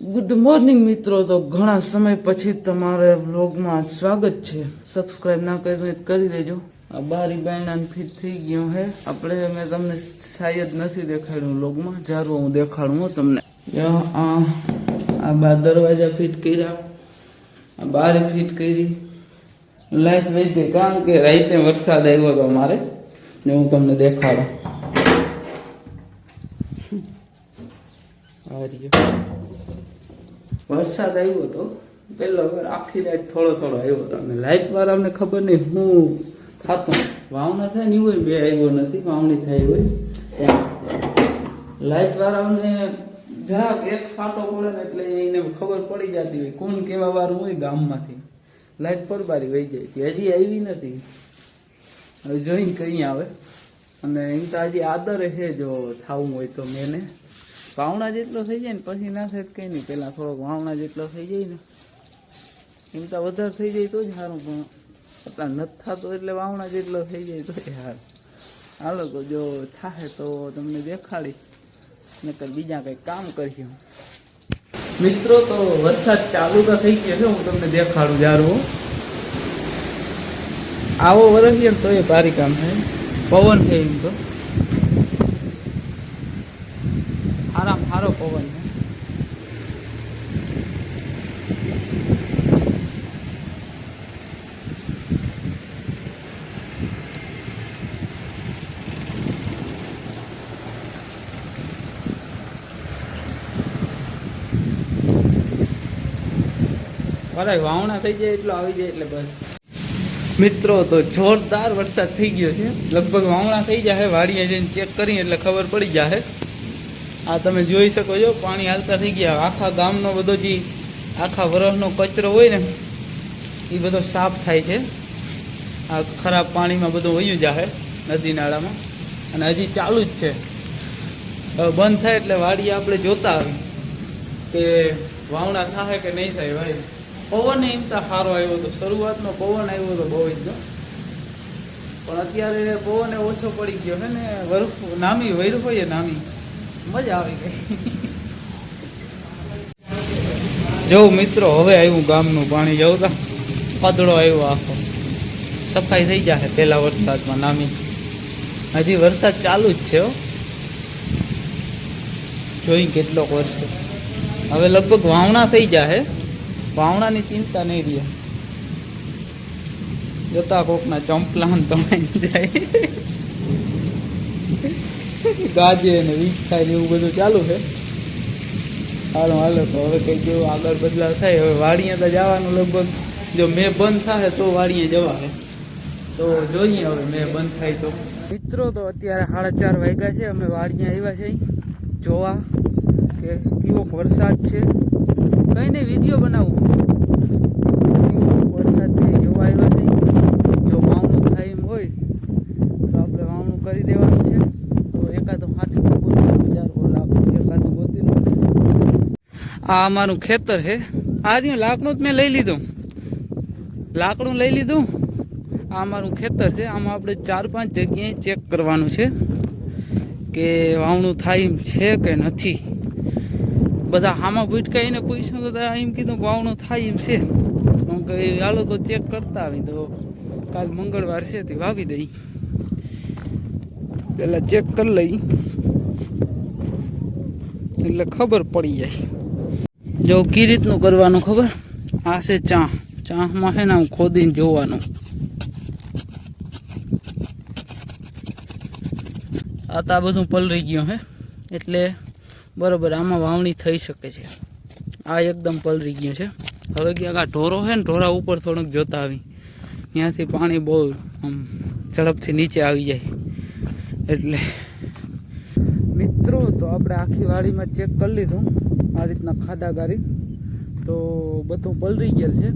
Good morning મિત્રો. તો ઘણા સમય પછી તમારે વ્લોગમાં સ્વાગત છે. સબસ્ક્રાઇબ ના કરી કરી દેજો. આ બારી બાયણા ફિટ થઈ ગયું હે. આપણે મેં તમને શાયદ નથી દેખાડ્યું વ્લોગમાં. જારું હું દેખાડું હું તમને. આ બાર દરવાજા ફિટ કર્યા. આ બારી ફિટ કરી. લાઈટ વહી ગઈ. કારણ કે રાતે વરસાદ આવ્યો હતો અમારે. ને હું તમને દેખાડું. આ. વરસાદ આવ્યો હતો પેલો વાર આખી રાત થોડો થોડો આવ્યો હતો. અને લાઇટ અમને ખબર નહીં હું થતો. વાવના થાય ને હોય બે આવ્યો નથી, વાવણી થાય હોય લાઇટ વાળાને જરાક એક સાટો પડે ને એટલે એને ખબર પડી જતી હોય. કોણ કેવા વાળું હોય ગામમાંથી. લાઇટ પરબારી વહી જાય હજી આવી નથી. હવે જોઈને કઈ આવે. અને એમ તો હજી આદર છે જો થવું હોય તો મેને. વાવણા જેટલો થઈ જાય ને પછી ના થાય કંઈ નહીં પહેલાં થોડોક વાવણા જેટલો થઈ જાય ને. એમ તો વધારે થઈ જાય તો જ સારું પણ એટલા નથી થતો એટલે વાવણા જેટલો થઈ જાય તો સારું. હાલો તો જો થાય તો તમને દેખાડી નકર બીજા કંઈક કામ કરીશું મિત્રો તો વરસાદ ચાલુ તો થઈ ગયો છે હું તમને દેખાડું જારું આવો વરસ્યો તો એ ભારી કામ થાય. પવન છે એમ તો. આરામ સારો પવન છે. અરે, વાવણા થઈ જાય એટલો આવી જાય એટલે બસ. મિત્રો, તો જોરદાર વરસાદ થઈ ગયો છે. લગભગ વાવણા થઈ જાય વાડીએ જઈને ચેક કરી એટલે ખબર પડી જાય આ તમે જોઈ શકો છો, પાણી હાલતા થઈ ગયા. આખા ગામનો બધો જે આખા વરસનો કચરો હોય ને, એ બધો સાફ થાય છે. આ ખરાબ પાણીમાં બધું વયું જાય નદી નાળામાં. અને હજી ચાલુ જ છે. બંધ થાય એટલે વાડીએ આપણે જોતા આવી કે વાવણા થાય કે નહીં થાય ભાઈ. પવન એમ તો સારો આવ્યો હતો. શરૂઆતનો પવન આવ્યો હતો બહુ જ પણ અત્યારે પવન ઓછો પડી ગયો છે ને, વરફ નામી, વૈર હોય નામી. મજા આવી ગઈ. જો મિત્રો, હવે આવ્યું ગામનું પાણી જવું પાદળો આવ્યો આખો. સફાઈ થઈ જશે પહેલા વરસાદમાં નામી. હજી વરસાદ ચાલુ જ છે જોઈ કેટલોક વર્ષ. હવે લગભગ વાવણા થઈ જશે વાવણાની ચિંતા નહીં રહે. જોતા કોકના ચંપલાન તમારી જાય. ગાજે ને વીજ થાય ને એવું બધું ચાલુ છે. હાલો હાલો, તો હવે કંઈક જેવું આગળ બદલાવ થાય. હવે વાડીયા તો જવાનું લગભગ. જો મેં બંધ થાય તો વાડીએ જવાય તો જોઈએ હવે મેં બંધ થાય તો. મિત્રો, તો અત્યારે સાડા ચાર વાગ્યા છે. અમે વાડીએ આવ્યા છે જોવા કે કેવો વરસાદ છે. કંઈ નહીં, વીડિયો બનાવું કેવો વરસાદ છે જોવા આવ્યા છે જો વાવણું થાય એમ હોય તો આપણે વાવણું કરી દેવાનું છે તો એકાદું હાથી ગોતી બજાર ઓલા એકાદું ગોતી લો આ અમારું ખેતર છે આ રહ્યું લાકડું જ મેં લઈ લીધું. લાકડું લઈ લીધું. આ અમારું ખેતર છે. આમાં આપણે ચાર પાંચ જગ્યાએ ચેક કરવાનું છે કે વાવણું થાય એમ છે કે નથી. બધા આમાં ભૂટકાઈને પૂછ્યું તો એમ કીધું વાવણું થાય એમ છે. હું કે હાલો તો ચેક કરતા આવી તો કાલ મંગળવાર છે તે વાવી દઈ. પેલા ચેક કરી લઈ. એટલે ખબર પડી જાય. જો કઈ રીતનું કરવાનું ખબર? આ છે ચા ચામાં છે ને આમ ખોદીને જોવાનું. આ તો આ બધું પલરી ગયું હે. એટલે બરોબર, આમાં વાવણી થઈ શકે છે. આ એકદમ પલરી ગયું છે. હવે ક્યાંક આ ઢોરો છે ને, ઢોરા ઉપર થોડોક જોતા આવી. ત્યાંથી પાણી બહુ આમ ઝડપથી નીચે આવી જાય. એટલે મિત્રો, તો આપણે આખી વાડીમાં ચેક કરી લીધું. આ રીતના ખાડા ગારી. તો બધું પલરી ગયેલ છે.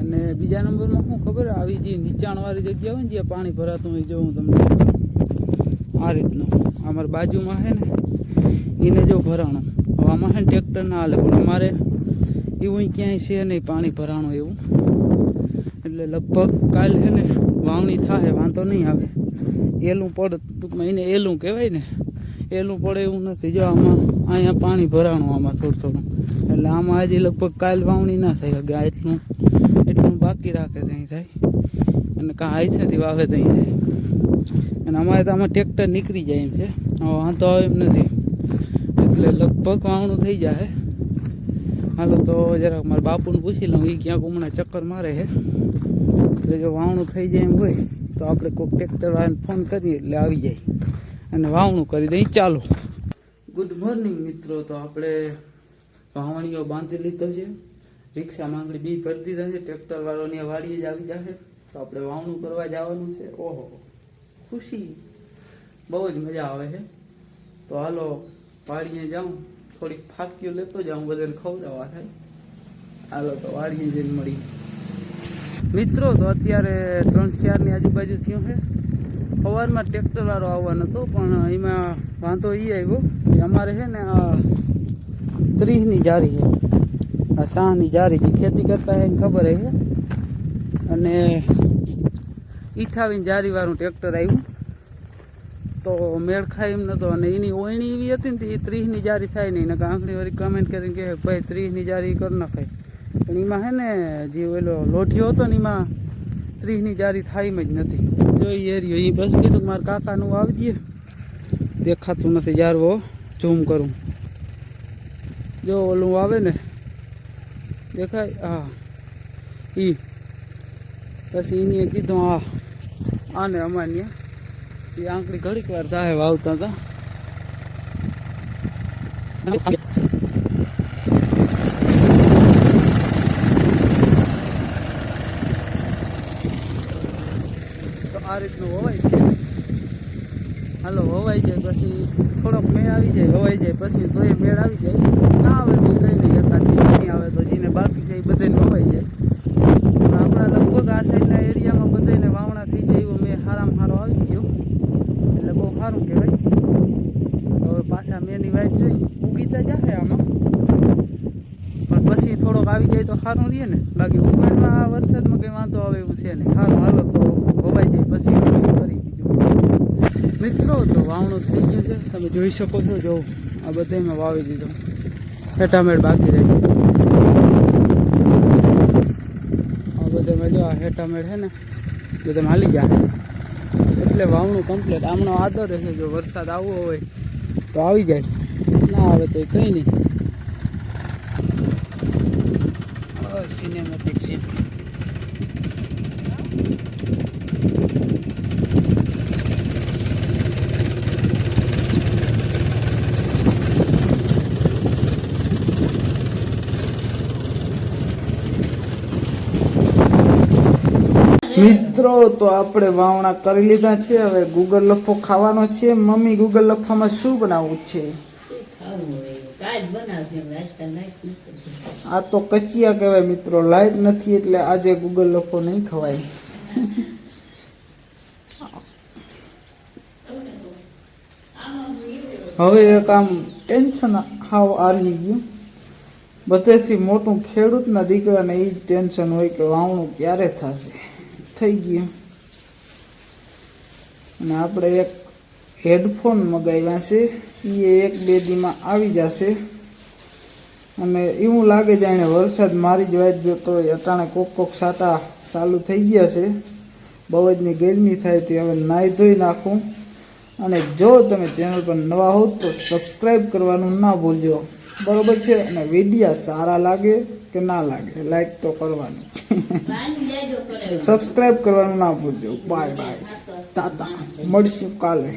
અને બીજા નંબરમાં શું ખબર? આવી જે નીચાણવાળી જગ્યા હોય ને, જ્યાં પાણી ભરાતું હોય જો હું તમને આ રીતનું. અમારી બાજુમાં છે ને, એને જો ભરાણું. હવે આમાં છે ને ટ્રેક્ટર ના હાલે, પણ અમારે એવું ક્યાંય છે નહીં પાણી ભરાણું એવું. એટલે લગભગ કાલ છે ને, વાવણી થાય, વાંધો નહીં આવે. એલું પડ ટૂંકમાં એને એલું કહેવાય ને એલું પડે એવું નથી. જો આમાં અહીંયા પાણી ભરાણું આમાં થોડું થોડું. એટલે આમાં હજી લગભગ કાલ વાવણી ના થઈ શકે. એટલું એટલું બાકી રાખે ત્યાં થાય. અને કાં આઈસેથી વાવે ત્યાં થાય. અને અમારે તો આમાં ટ્રેક્ટર નીકળી જાય એમ છે. વાંધો આવે એમ નથી. એટલે લગભગ વાવણું થઈ જાય. હાલો તો જરાક મારા બાપુને પૂછી લઉં. એ ક્યાંક હમણાં ચક્કર મારે છે. તો જો વાવણું થઈ જાય એમ હોય, તો આપણે કોઈક ટ્રેક્ટર વાળાને ફોન કરીએ એટલે આવી જાય. અને વાવણું કરી દઈએ ચાલો. ગુડ મોર્નિંગ મિત્રો. તો આપણે વાવણીઓ બાંધી લીધો છે. રિક્ષા માંગણી બી ભરી દીધા છે. ટ્રેક્ટર વાળોની વાડીએ જ આવી જશે. તો આપણે વાવણું કરવા જવાનું છે. ઓહો, ખુશી. બહુ જ મજા આવે છે. તો હાલો, વાડીએ જાઉં. થોડીક ફાકીઓ લેતો જાઉં, બધાને ખવડાવવા થાય. હાલો, તો વાડીએ જઈને મળી. મિત્રો, તો અત્યારે ત્રણ ચારની આજુબાજુ થયું છે. સવારમાં ટ્રેક્ટર વાળો આવવાનો હતો, પણ એમાં વાંધો એ આવ્યો કે અમારે છે ને આ ત્રીસની જારી છે. આ શાહની જારી જે ખેતી કરતા હોય એને ખબર છે અને ઈઠાવીને જારીવાળું ટ્રેક્ટર આવ્યું. તો મેળ ખાઈ એમ નતો. અને એની ઓયણી એવી હતી ને તે ત્રીસની જારી થાય નહીં. નકર આંખની વાળી કમેન્ટ કરીને કહે, ભાઈ, ત્રીસની જારી કરી નાખાય પણ એમાં છે ને જે ઓલો લોઢિયો હતો ને એમાં ત્રીસની જારી થાય જ નથી. જો એ એરિયો એ પછી કીધું મારા કાકાનું આવી દે. દેખાતું નથી જારવો ઝૂમ કરું. જો ઓલું આવે ને, દેખાય? હા. ઈ. પછી એને કીધું આ આને અમાન્ય એ આંકડી ઘડીક વાર થાય વાવતા હતા તો આ રીતનું હોવાય છે. હાલો હોવાઈ જાય પછી થોડોક મેળ આવી જાય હોવાઈ જાય પછી તો એ મેળ આવી જાય. ના આવે તો કઈ નહીં, એકાદ નહીં આવે તો જેને બાકી છે, એ બધાને હોવાઈ જાય. પણ આપણા લગભગ આ સાઈડના એરિયામાં બધાને વાવણા થઈ જાય એવું મેં સારામાં સારો આવી ગયો. એટલે બહુ સારું કહેવાય. હવે પાછા મેની વાત જોઈ, ઉગીતા જાહે આમાં. પણ પછી થોડોક આવી જાય તો સારું રહીએ ને. બાકી આ વરસાદમાં કંઈ વાંધો આવે એવું છે નહીં. સારું હાલો તો હોવાઈ જાય, પછી કરી દીધું મિત્રો, તો વાવણું થઈ ગયું છે. તમે જોઈ શકો છો, જો આ બધામાં વાવી દીધો. હેટામેળ બાકી રહી. આ બધામાં જો આ હેટામેળ છે ને બધા હાલી ગયા. એટલે વાવણું કમ્પ્લીટ આમનો આદર રહેશે જો વરસાદ આવવો હોય તો આવી જાય. ના આવે તો કંઈ નહીં. સિનેમેટિક સીન મિત્રો, તો આપણે વાવણા કરી લીધા છે. હવે ગૂગલ લફો ખાવાનો છે. મમ્મી ગૂગલ લફામાં શું બનાવવું છે? આ તો કચિયા કહેવાય મિત્રો. લાઈટ નથી એટલે આજે ગૂગલ લફો નહીં ખવાય. હવે એક આમ ટેન્શન હાવ આવી ગયું. બધેથી મોટું ખેડૂતના દીકરાને એ જ ટેન્શન હોય કે વાવણું ક્યારે થશે? થઈ ગયું. અને આપણે એક હેડફોન મગાવ્યા છે. એ એક બે દીમાં આવી જશે. અને એવું લાગે જાણે વરસાદ મારી જ વાત જોતો હોય અટાણે કોક કોક સાટા ચાલુ થઈ ગયા છે. બહુ જની ગરમી થાય તે હવે નાહી ધોઈ નાખું. અને જો તમે ચેનલ પર નવા હો તો સબસ્ક્રાઈબ કરવાનું ના ભૂલજો. બરોબર છે? અને વિડીયા સારા લાગે કે ના લાગે. લાઈક તો કરવાનું. સબસ્ક્રાઈબ કરવાનું ના ભૂલજો. બાય બાય તાતા મળશું કાલે.